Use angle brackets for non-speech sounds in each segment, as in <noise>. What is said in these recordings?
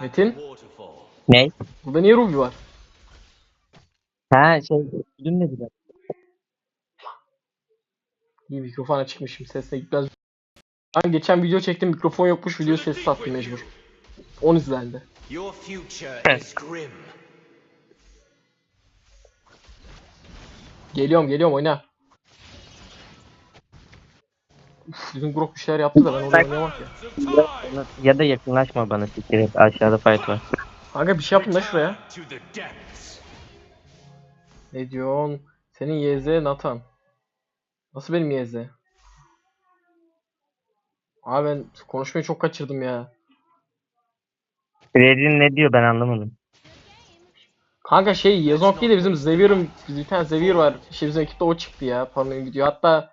Metin? Ne? Burada niye Ruby var? Ha şey dün ne biraz. İyi mikrofon açıkmışım sesine gitmez. Ben geçen video çektim mikrofon yokmuş video sesi sattım mecbur. 10 izlendi. Your future is grim. Geliyorum geliyorum oyna. Bizim Grok bir şeyler yaptı da ben orada oynayamam ki. Ya da yakınlaşma bana siktir. Aşağıda fight var. Kanka bir şey yapın da şuraya. Ne diyorsun? Senin YZ Nathan. Nasıl benim YZ? Abi ben konuşmayı çok kaçırdım ya. Fred'in ne diyor ben anlamadım. Kanka şey Yazonk değil de bizim Xavier'ın bir tane Xavier var. İşte bizim ekipte o çıktı ya. Pardon gidiyor. Hatta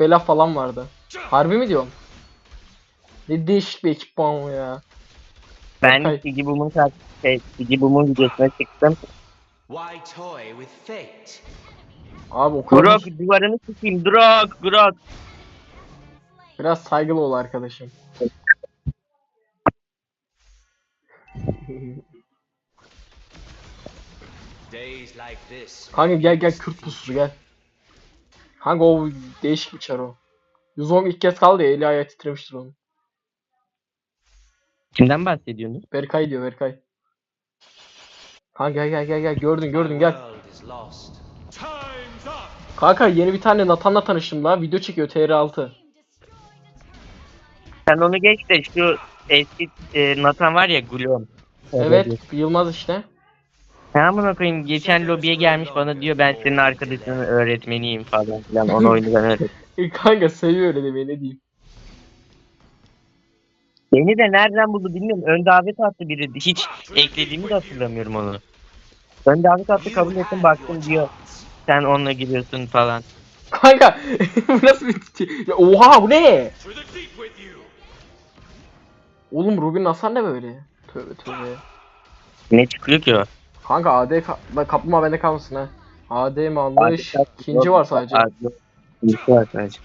Bela falan vardı. Harbi mi diyorum? Ne değişik bir ekip bu ya. Ben Hay. Sigi Boom'un karşı şey, Sigi Boom'un videosuna çıktım. Why toy with fate? Abi o kadar Grok duvarını sikeyim. Grok, Grok. biraz saygılı ol arkadaşım. Days like this. Kanka gel gel Kürt pususu gel. Kanka o değişik bir çar o. 110 ilk kez kaldı ya eli ayağı titremiştir onun. Kimden bahsediyorsunuz? Berkay diyor Berkay. Kanka gel gel gel gel gördün gördün gel. Kanka yeni bir tane Nathan'la tanıştım la. Video çekiyor TR6. Sen onu geç de şu eski e, Nathan var ya Gulon. Evet Yılmaz işte. Ha amına koyayım geçen lobiye gelmiş bana diyor ben senin arkadaşının öğretmeniyim falan filan onu oyunu ben. E, Kanka seviyor öyle demeyi ne diyeyim. Beni de nereden buldu bilmiyorum. Ön davet attı biri. Hiç eklediğimi de hatırlamıyorum onu. Ön davet attı kabul ettim baktım diyor. Sen onunla giriyorsun falan. Kanka <laughs> bu nasıl bir ya, Oha bu ne? Oğlum Rubin Hasan ne böyle? Tövbe tövbe. Ne çıkıyor ki o? Kanka AD ka kaplumbağa bende kalmasın ha. AD mi almış? İkinci var sadece. İkinci var sadece.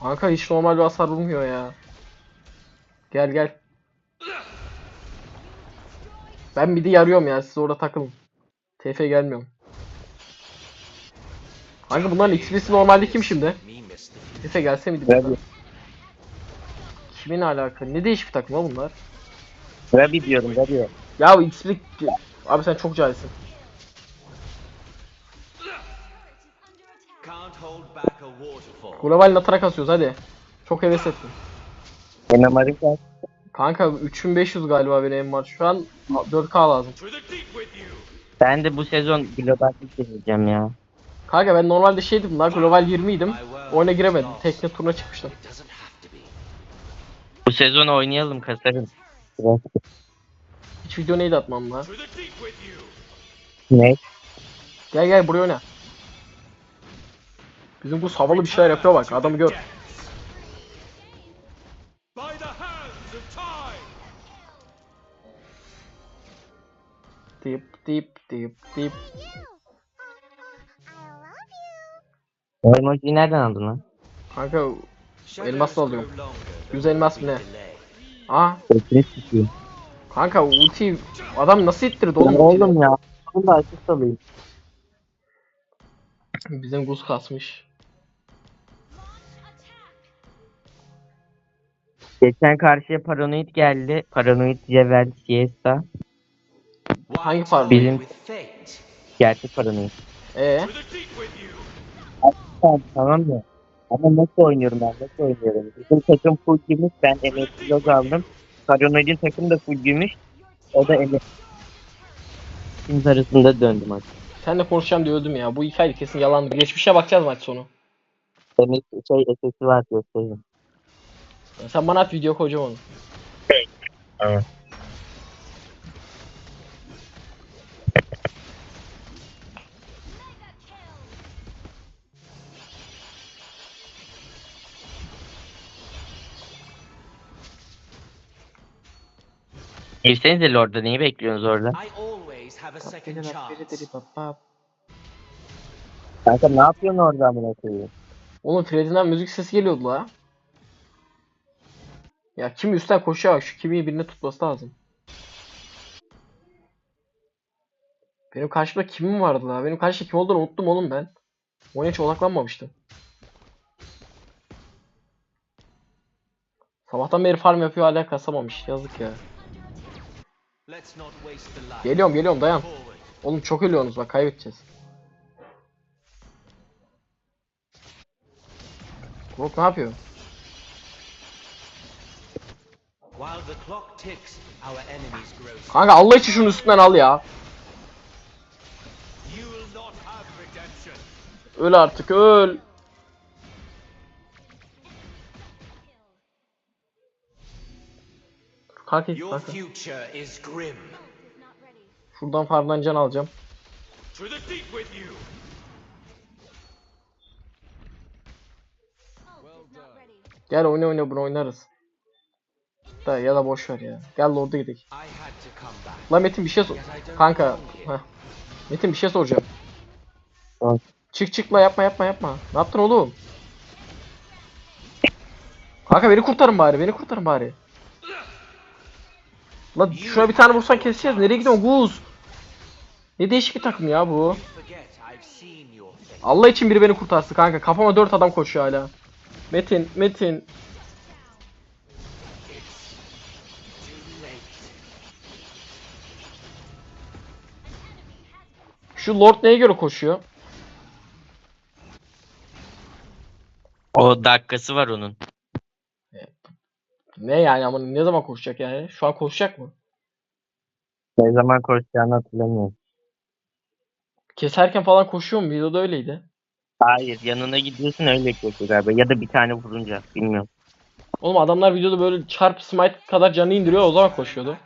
Kanka hiç normal bir hasar vurmuyor ya. Gel gel. Ben midi yarıyorum ya siz orada takılın. TF gelmiyorum. Kanka bunların XP'si normalde kim şimdi? TF gelse miydi? Bunlar? Kimin alaka? Ne değişik bir takım ha bunlar? Rabi diyorum Rabi. Ya XP... Abi sen çok cahilsin. Global Natara kasıyoruz hadi. Çok heves ettim. Ben Amerika. Kanka 3500 galiba benim var. Şu an 4K lazım. Ben de bu sezon global deneyeceğim ya. Kanka ben normalde şeydim lan global 20'ydim. Oyuna giremedim. Tekne turuna çıkmıştım. Bu sezon oynayalım kasarım. Hiç video neydi atmam lan. Ne? Gel gel buraya oyna. Bizim bu havalı bir şeyler yapıyor bak adamı gör. Dip dip dip dip. O emojiyi nereden aldın lan? Kanka Elmas da alıyorum. 100 elmas mı ne? Aa Sesini sikeyim. kanka ulti adam nasıl ittirdi Oğlum, oğlum? ya. Bunu da açık alayım. Bizim Gus kasmış. Geçen karşıya Paranoid geldi. Paranoid Cevher Siesta. Hangi pardon? Bizim-? Gerçek Paranoid. Ee Tamam, tamam mı? Ama nasıl oynuyorum ben? Nasıl oynuyorum? Bizim takım full gümüş. Ben emekli log aldım. Paranoid'in takım da full gümüş. O da emekli. İkimiz arasında döndüm artık. sen de konuşacağım diye öldüm ya. Bu hikaye kesin yalandı. Geçmişe bakacağız maç sonu. Emekli şey SS'i var göstereyim. Sen bana at video koyacağım onu. Tamam. Girsenize Lord'a neyi bekliyorsunuz orada? I always have a second chance. Kanka ne yapıyorsun orada amına koyayım? Oğlum Freddy'den müzik sesi geliyordu la. Ya kim üstten koşuyor şu kimiyi birine tutması lazım. Benim karşımda kimim vardı la? Benim karşımda kim olduğunu unuttum oğlum ben. Oyuna hiç odaklanmamıştım. Sabahtan beri farm yapıyor hala kasamamış. Yazık ya. Geliyorum geliyorum dayan. Oğlum çok ölüyorsunuz bak kaybedeceğiz. Brook ne yapıyor? Kanka Allah için şunun üstünden al ya. Öl artık öl. İs grim. Şuradan farmdan can alacağım. You. Gel oyna oyna bunu oynarız. Da ya da boş ver ya. Gel Lord'a gidelim. I had to come back. La Metin bir şey sor. Kanka. Heh. Metin bir şey soracağım. Sor. Çık çıkma yapma yapma yapma. Ne yaptın oğlum? Kanka beni kurtarın bari. Beni kurtarın bari. La şuna bir tane vursan keseceğiz. Nereye gidiyorsun Guz? Ne değişik bir takım ya bu. Allah için biri beni kurtarsın kanka. Kafama 4 adam koşuyor hala. Metin, Metin. Şu Lord neye göre koşuyor? O dakikası var onun. Ne yani ama ne zaman koşacak yani? Şu an koşacak mı? Ne zaman koşacağını hatırlamıyorum. Keserken falan koşuyor mu? Videoda öyleydi. Hayır yanına gidiyorsun öyle koşuyor galiba. Ya da bir tane vurunca bilmiyorum. Oğlum adamlar videoda böyle çarp smite kadar canı indiriyor o zaman koşuyordu.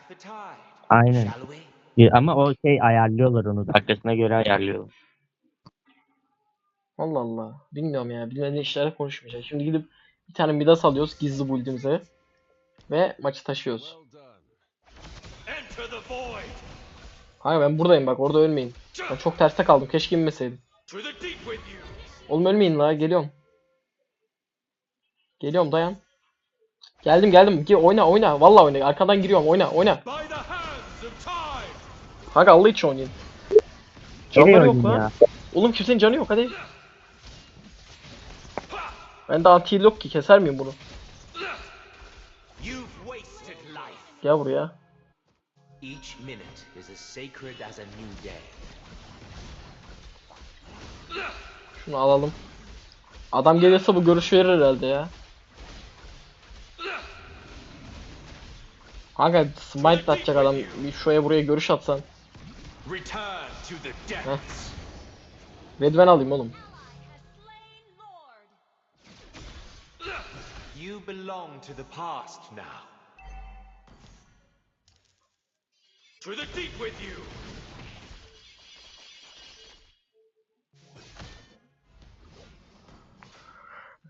Aynen. Ya Ama o şey ayarlıyorlar onu. Dakikasına göre ayarlıyorlar. Allah Allah. Bilmiyorum ya. Bilmediğin işlere konuşmayacağız. Şimdi gidip bir tane Midas alıyoruz gizli build'imize. Ve maçı taşıyoruz. Kanka ben buradayım bak orada ölmeyin. Ben çok terste kaldım. Keşke inmeseydim. Oğlum ölmeyin la geliyorum. Geliyorum dayan. Geldim geldim. Gir, oyna oyna. Vallahi oyna. Arkadan giriyorum. Oyna oyna. Kanka Allah için oynayın. Canları yok lan. Oğlum kimsenin canı yok hadi. Ben de anti yok ki keser miyim bunu? Gel buraya. Each minute is as sacred as a new day. Şunu alalım. Adam gelirse bu görüş verir herhalde ya. Kanka smite atacak adam. Bir şuraya buraya görüş atsan. Return to the depths. Redven alayım oğlum. You belong to the past now. To the deep with you.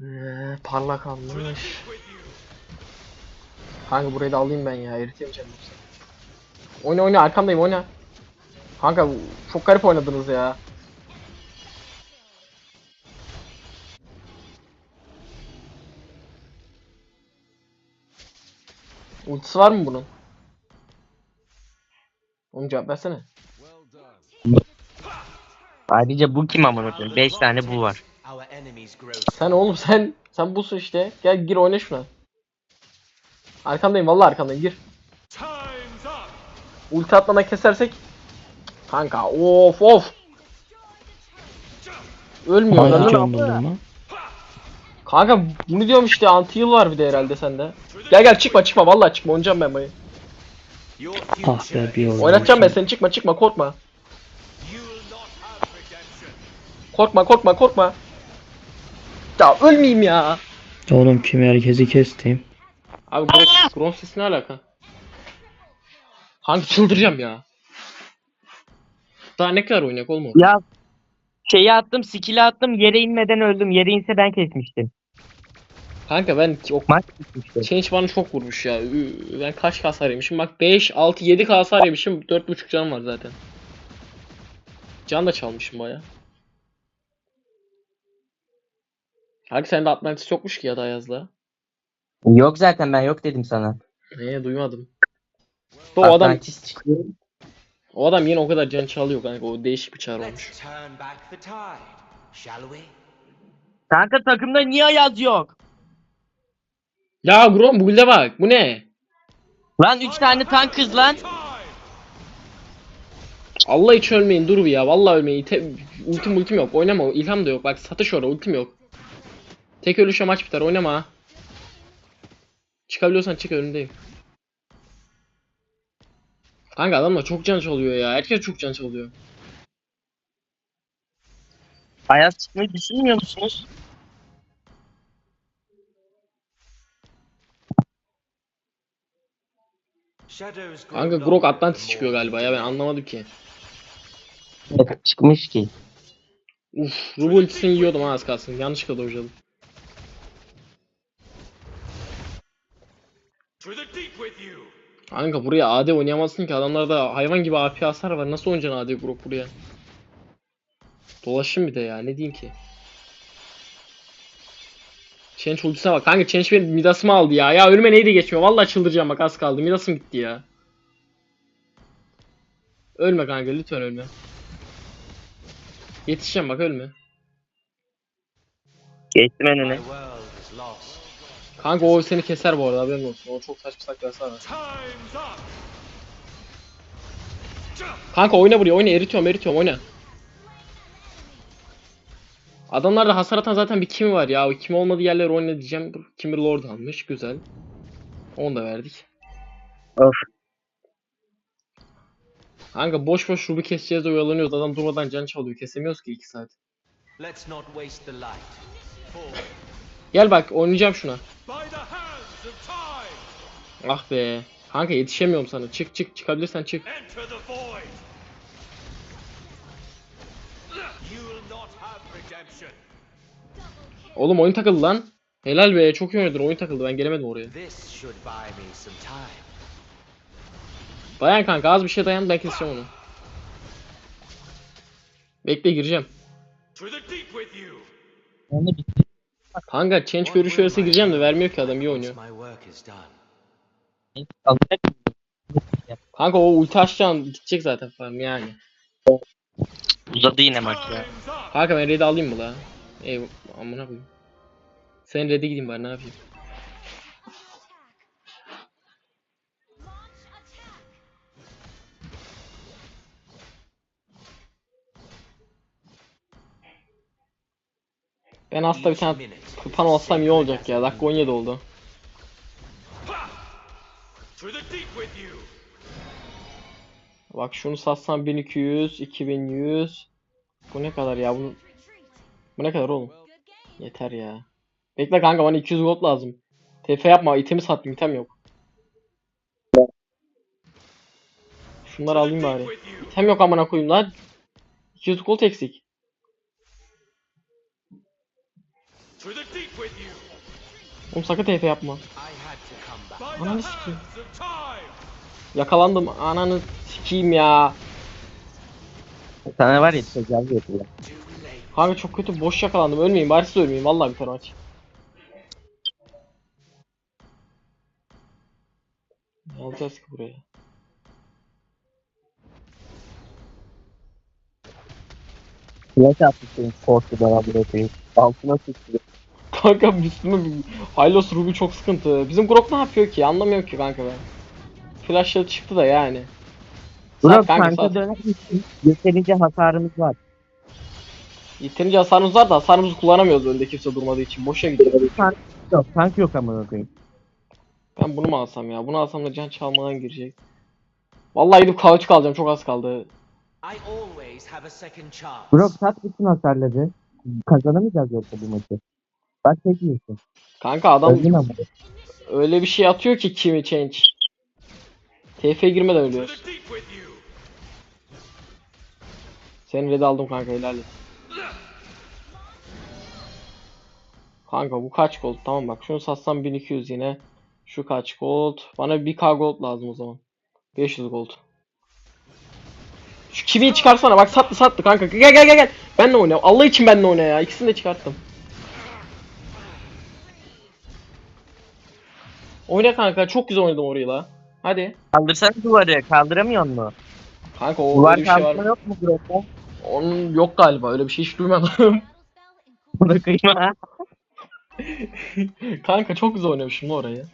Ee, parlak almış. Kanka burayı da alayım ben ya. Eritemeyeceğim yoksa. Oyna oyna arkamdayım oyna. Kanka çok garip oynadınız ya. Ultisi var mı bunun? Oğlum cevap versene. Ayrıca bu kim amına koyayım? 5 tane bu var. Sen oğlum sen sen busun işte. Gel gir oyna şuna. Arkandayım vallahi arkandayım gir. Ulti atmadan kesersek. Kanka of of. Ölmüyor Hala lan. doldurma. Kanka bunu diyorum işte anti heal var bir de herhalde sende. Gel gel çıkma çıkma vallahi çıkma oynayacağım ben bayı. Ah be bir oyun. Oynatacağım ben seni çıkma çıkma korkma. Korkma korkma korkma. Ya ölmeyeyim ya. Oğlum kim herkesi kestim. Abi Gron, Gron sesi ne alaka? Hangi çıldıracağım ya. Daha ne kadar oynayak oğlum? o? Ya şeyi attım, skill'i attım, yere inmeden öldüm. Yere inse ben kesmiştim. Kanka ben o Maç bitmişti. Change bana çok vurmuş ya. Ü- Ben kaç hasar yemişim? Bak 5, 6, 7 hasar yemişim. 4.5 canım var zaten. Can da çalmışım baya. Kanka sende Atlantis yokmuş ki ya da yazda. Yok zaten ben yok dedim sana. Neye duymadım. O adam Atlantis çıkıyor. O adam yine o kadar can çalıyor kanka. O değişik bir çağrı olmuş. Kanka takımda niye Ayaz yok? Ya Grom bu build'e bak. Bu ne? Lan 3 tane tank kız lan. Allah için ölmeyin dur bir ya. Vallahi ölmeyin. İte, ultim ultim yok. Oynama. İlham da yok. Bak satış orada. Ultim yok. Tek ölüşe maç biter. Oynama. Çıkabiliyorsan çık önündeyim. Kanka adamlar çok can çalıyor ya. Herkes çok can çalıyor. Ayaz çıkmayı düşünmüyor musunuz? Kanka Grok Atlantis çıkıyor galiba ya ben anlamadım ki. Çıkmış ki. Uf, ultisini yiyordum ha az kalsın. Yanlışlıkla dojladım. To the deep with you. Kanka buraya AD oynayamazsın ki adamlarda hayvan gibi AP hasar var. Nasıl oynayacaksın AD Grok buraya? Dolaşın bir de ya ne diyeyim ki. Change ultisine bak. Kanka Change benim Midas'ımı aldı ya. Ya ölüme neydi geçmiyor. Vallahi çıldıracağım bak az kaldı. Midas'ım gitti ya. Ölme kanka lütfen ölme. Yetişeceğim bak ölme. Geçtim önüne. Kanka o seni keser bu arada haberin olsun. O çok saçma sapan hasar var. Kanka oyna buraya oyna eritiyorum eritiyorum oyna. Adamlarda hasar atan zaten bir kimi var ya. O kim olmadığı yerler oyna diyeceğim. Kimber Lord almış. Güzel. Onu da verdik. Of. Kanka boş boş Ruby keseceğiz de oyalanıyoruz. Adam durmadan can çalıyor. Kesemiyoruz ki 2 saat. Let's not waste the light. For Gel bak oynayacağım şuna. By the hands of time, Ah be. Kanka yetişemiyorum sana. Çık çık çıkabilirsen çık. enter the void. You'll not have redemption. Oğlum oyun takıldı lan. Helal be çok iyi oynadın oyun takıldı ben gelemedim oraya. This should buy me some time. Dayan kanka az bir şey dayan ben keseceğim onu. Bekle gireceğim. To the deep with you. Onu bitti. Kanka change görüşü verirse gireceğim de vermiyor ki adam iyi oynuyor. Kanka o ulti açacaksın gidecek zaten farm yani. Uzadı yine maç ya. Kanka ben red'i alayım mı la? Ey amına koyayım. Sen red'e gideyim bari ne yapayım? Ben aslında bir tane kupan olsam iyi olacak ya. Dakika 17 oldu. Bak şunu satsam 1200, 2100. Bu ne kadar ya? Bu, bu ne kadar oğlum? Yeter ya. Bekle kanka bana 200 gold lazım. TF yapma itemi sattım item yok. Şunları alayım bari. İtem yok amına koyayım lan. 200 gold eksik. To the deep with you. Oğlum sakın TF yapma. I had to come back. Ananı sikeyim. hands of time. Yakalandım. Ananı sikeyim ya. Sana var ya tecavüz late. Kanka çok kötü boş yakalandım. Ölmeyeyim bari siz ölmeyeyim. Vallahi biter maç. Ne alacağız ki buraya? Flash atmışsın korkudan abone koyayım. Altına sıçrıyor. Kanka Müslüm'ün Hylos Ruby çok sıkıntı. Bizim Grok ne yapıyor ki? Anlamıyorum ki kanka ben. Flash'la çıktı da yani. Sat kanka, döner misin? Yeterince hasarımız var. Yeterince hasarımız var da hasarımızı kullanamıyoruz önde kimse durmadığı için. Boşa gidiyor. Tank yok. Tank yok amına koyayım. Ben bunu mu alsam ya? Bunu alsam da can çalmadan girecek. Vallahi gidip kauçuk alacağım. Çok az kaldı. Burak sat bütün hasarları. Kazanamayacağız yoksa bu maçı. Bak tek yiyorsun. Kanka adam Öldün ama. öyle bir şey atıyor ki kimi change. TF girmeden you. Senin red aldım kanka helal et. Kanka bu kaç gold? Tamam bak şunu satsam 1200 yine. Şu kaç gold? Bana 1k gold lazım o zaman. 500 gold. Şu kimiyi çıkarsana bak sattı sattı kanka. Gel gel gel gel. Benle oyna. Allah için benle oyna ya. İkisini de çıkarttım. Oyna kanka çok güzel oynadım orayı la. Hadi. Kaldırsana duvarı. Kaldıramıyor mu? Kanka o Duvar öyle bir şey kalkma var. yok mu Grok'ta? Onun yok galiba öyle bir şey hiç duymadım. <laughs> Burada kıyma. <laughs> Kanka çok güzel oynamışım lan orayı.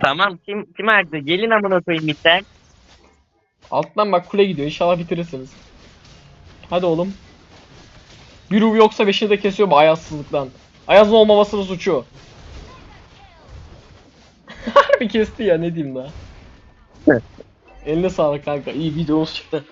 tamam kim kim harcadı? Gelin amına koyayım bitten. Alttan bak kule gidiyor inşallah bitirirsiniz. Hadi oğlum. Bir ruh yoksa beşini de kesiyor bu ayazsızlıktan. Ayazın olmamasının suçu. Harbi kesti ya ne diyeyim daha. Eline sağlık kanka. İyi videomuz çıktı.